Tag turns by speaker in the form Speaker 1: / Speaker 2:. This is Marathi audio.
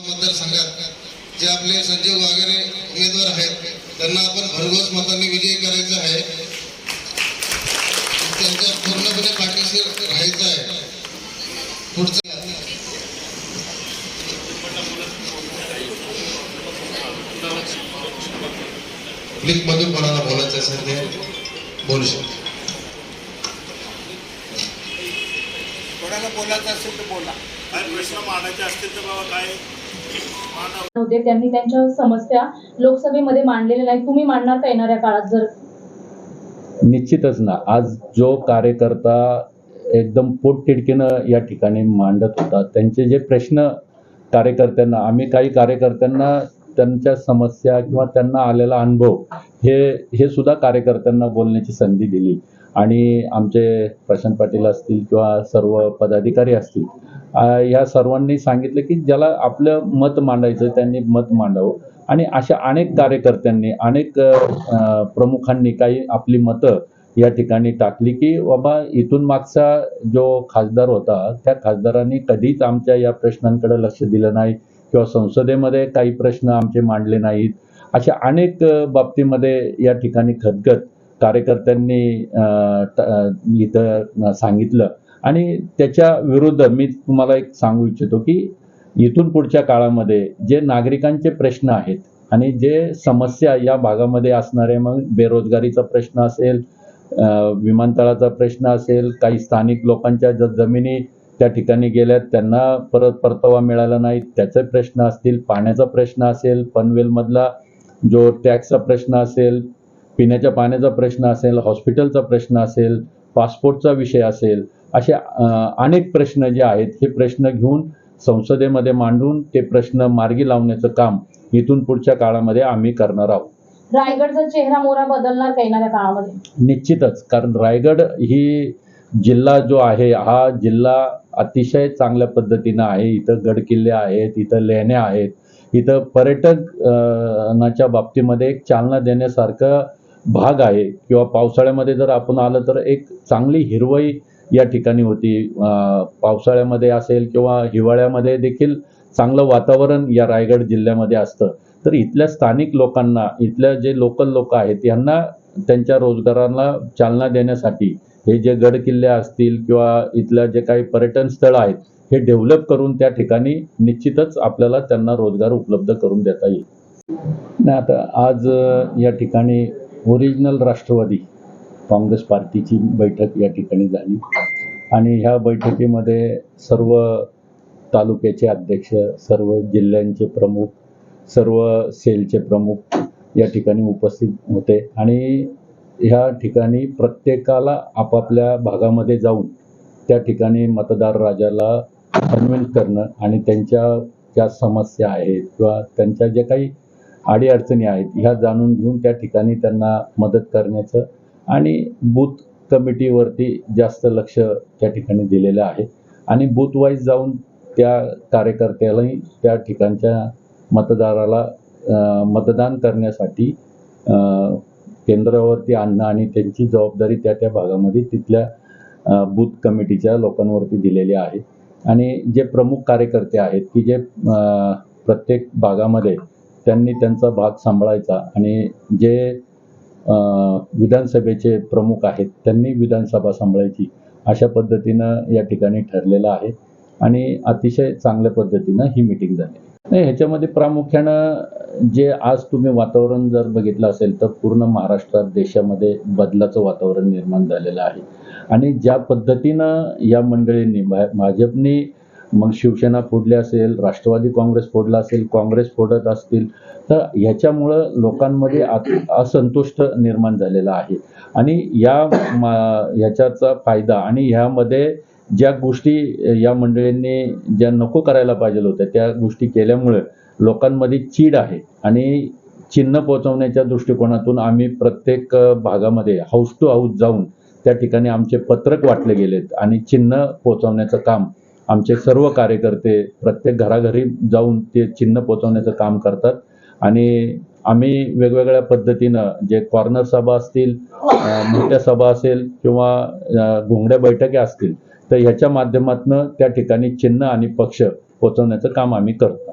Speaker 1: मतदारसंघात जे आपले संजय वागेरे उमेदवार आहेत त्यांना आपण भरघोस मतांनी विजयी करायचं आहे. त्यांच्या पूर्णपणे पाठीशी राहायचं आहे. पुढचं क्लिक मधून कोणाला बोलायचं असेल ते बोलू शकतो.
Speaker 2: कोणाला बोलायचं असेल तर बोला.
Speaker 3: काय प्रश्न मांडायचे असतील तर बाबा काय? मांडा.
Speaker 4: होते त्यांनी त्यांच्या समस्या लोकसभेमध्ये मांडलेल्या नाहीत. तुम्ही मांडणार का येणाऱ्या काळात जर?
Speaker 5: निश्चितच ना. आज जो कार्यकर्ता एकदम पोटतिडकीनं या ठिकाणी मांडत होता त्यांचे जे प्रश्न कार्यकर्त्यांना आम्ही काही कार्यकर्त्यांना त्यांच्या समस्या किंवा त्यांना आलेला अनुभव हे हे सुद्धा कार्यकर्त्यांना बोलण्याची संधी दिली. आणि आमचे प्रशांत पाटील असतील किंवा सर्व पदाधिकारी असतील या सर्वांनी सांगितलं की ज्याला आपलं मत मांडायचं त्यांनी मत मांडावं. आणि अशा अनेक कार्यकर्त्यांनी अनेक प्रमुखांनी काही आपली मतं या ठिकाणी टाकली की बाबा इथून मागचा जो खासदार होता त्या खासदारांनी कधीच आमच्या या प्रश्नांकडे लक्ष दिलं नाही किंवा संसदेमध्ये काही प्रश्न आमचे मांडले नाहीत. अशा अनेक बाबतीमध्ये या ठिकाणी खदखद कार्यकर्त्यांनी इथं सांगितलं. आणि त्याच्या विरुद्ध मी तुम्हाला एक सांगू इच्छितो की इथून पुढच्या काळामध्ये जे नागरिकांचे प्रश्न आहेत आणि जे समस्या या भागामध्ये असणारे मग बेरोजगारीचा प्रश्न असेल विमानतळाचा प्रश्न असेल काही स्थानिक लोकांच्या ज्या जमिनी त्या ठिकाणी गेल्यात त्यांना परत परतावा मिळाला नाही त्याचे प्रश्न असतील पाण्याचा प्रश्न असेल पनवेलमधला जो टॅक्सचा प्रश्न असेल पिण्याच्या पाण्याचा प्रश्न असेल हॉस्पिटलचा प्रश्न असेल पासपोर्टचा विषय असेल असे अनेक प्रश्न जे आहेत हे प्रश्न घेऊन संसदेमध्ये मांडून ते प्रश्न मार्गी लावण्याचं काम इथून पुढच्या काळामध्ये आम्ही करणार आहोत.
Speaker 4: रायगडचा चेहरा मोहरा बदलणार का येणाऱ्या काळामध्ये?
Speaker 5: निश्चितच कारण रायगड ही जिल्हा जो आहे हा जिल्हा अतिशय चांगल्या पद्धतीनं आहे. इथं गडकिल्ले आहेत इथं लेण्या आहेत. इथं पर्यटक अ, नाच्या बाबतीमध्ये एक चालना देण्यासारखं भाग आहे किंवा पावसाळ्यामध्ये जर आपण आलं तर एक चांगली हिरवळी या ठिकाणी होती. पावसाळ्यामध्ये असेल किंवा हिवाळ्यामध्ये देखील चांगलं वातावरण या रायगड जिल्ह्यामध्ये असतं. तर इथल्या स्थानिक लोकांना इथल्या जे लोकल लोक आहेत यांना त्यांच्या रोजगाराला चालना देण्यासाठी हे जे गड किल्ले असतील किंवा इथल्या जे काही पर्यटन स्थळं आहेत हे डेव्हलप करून त्या ठिकाणी निश्चितच आपल्याला त्यांना रोजगार उपलब्ध करून देता येईल. नाही आता आज या ठिकाणी ओरिजिनल राष्ट्रवादी काँग्रेस पार्टीची बैठक या ठिकाणी झाली. आणि ह्या बैठकीमध्ये सर्व तालुक्याचे अध्यक्ष सर्व जिल्ह्यांचे प्रमुख सर्व सेलचे प्रमुख या ठिकाणी उपस्थित होते. आणि ह्या ठिकाणी प्रत्येकाला आपापल्या भागामध्ये जाऊन त्या ठिकाणी मतदार राजाला कन्व्हिन्स करणं आणि त्यांच्या ज्या समस्या आहेत किंवा त्यांच्या ज्या काही अडीअडचणी आहेत ह्या जाणून घेऊन त्या ठिकाणी त्यांना मदत करण्याचं आणि बूथ कमिटीवरती जास्त लक्ष त्या ठिकाणी दिलेलं आहे. आणि बूथ वाईज जाऊन त्या कार्यकर्त्यालाही त्या ठिकाणच्या मतदाराला मतदान करण्यासाठी केंद्रावरती आणणं आणि त्यांची जबाबदारी त्या त्या भागामध्ये तिथल्या बूथ कमिटीच्या लोकांवरती दिलेली आहे. आणि जे प्रमुख कार्यकर्ते आहेत की जे प्रत्येक भागामध्ये त्यांनी त्यांचा भाग सांभाळायचा. आणि जे विधानसभेचे प्रमुख आहेत त्यांनी विधानसभा सांभाळायची अशा पद्धतीनं या ठिकाणी ठरलेलं आहे. आणि अतिशय चांगल्या पद्धतीनं ही मिटिंग झाली. नाही ह्याच्यामध्ये प्रामुख्यानं जे आज तुम्ही वातावरण जर बघितलं असेल तर पूर्ण महाराष्ट्रात देशामध्ये बदलाचं वातावरण निर्माण झालेलं आहे. आणि ज्या पद्धतीनं या मंडळींनी भाजपनी मग शिवसेना फोडली असेल राष्ट्रवादी काँग्रेस फोडला असेल काँग्रेस फोडत असतील तर ह्याच्यामुळं लोकांमध्ये असंतुष्ट निर्माण झालेला आहे. आणि या मा- ह्याच्याचा फायदा आणि ह्यामध्ये ज्या गोष्टी या मंडळींनी ज्या नको करायला पाहिजे होत्या त्या गोष्टी केल्यामुळे लोकांमध्ये चीड आहे. आणि चिन्ह पोहोचवण्याच्या दृष्टिकोनातून आम्ही प्रत्येक भागामध्ये हाऊस टू हाऊस जाऊन त्या ठिकाणी आमचे पत्रक वाटले गेलेत आणि चिन्ह पोहोचवण्याचं काम आमचे सर्व कार्यकर्ते प्रत्येक घराघरी जाऊन ते चिन्ह पोचवण्याचं काम करतात. आणि आम्ही वेगवेगळ्या पद्धतीनं जे कॉर्नर सभा असतील मोठ्या सभा असेल किंवा घोंगड्या बैठकी असतील तर ह्याच्या माध्यमातून त्या ठिकाणी चिन्ह आणि पक्ष पोचवण्याचं काम आम्ही करतो.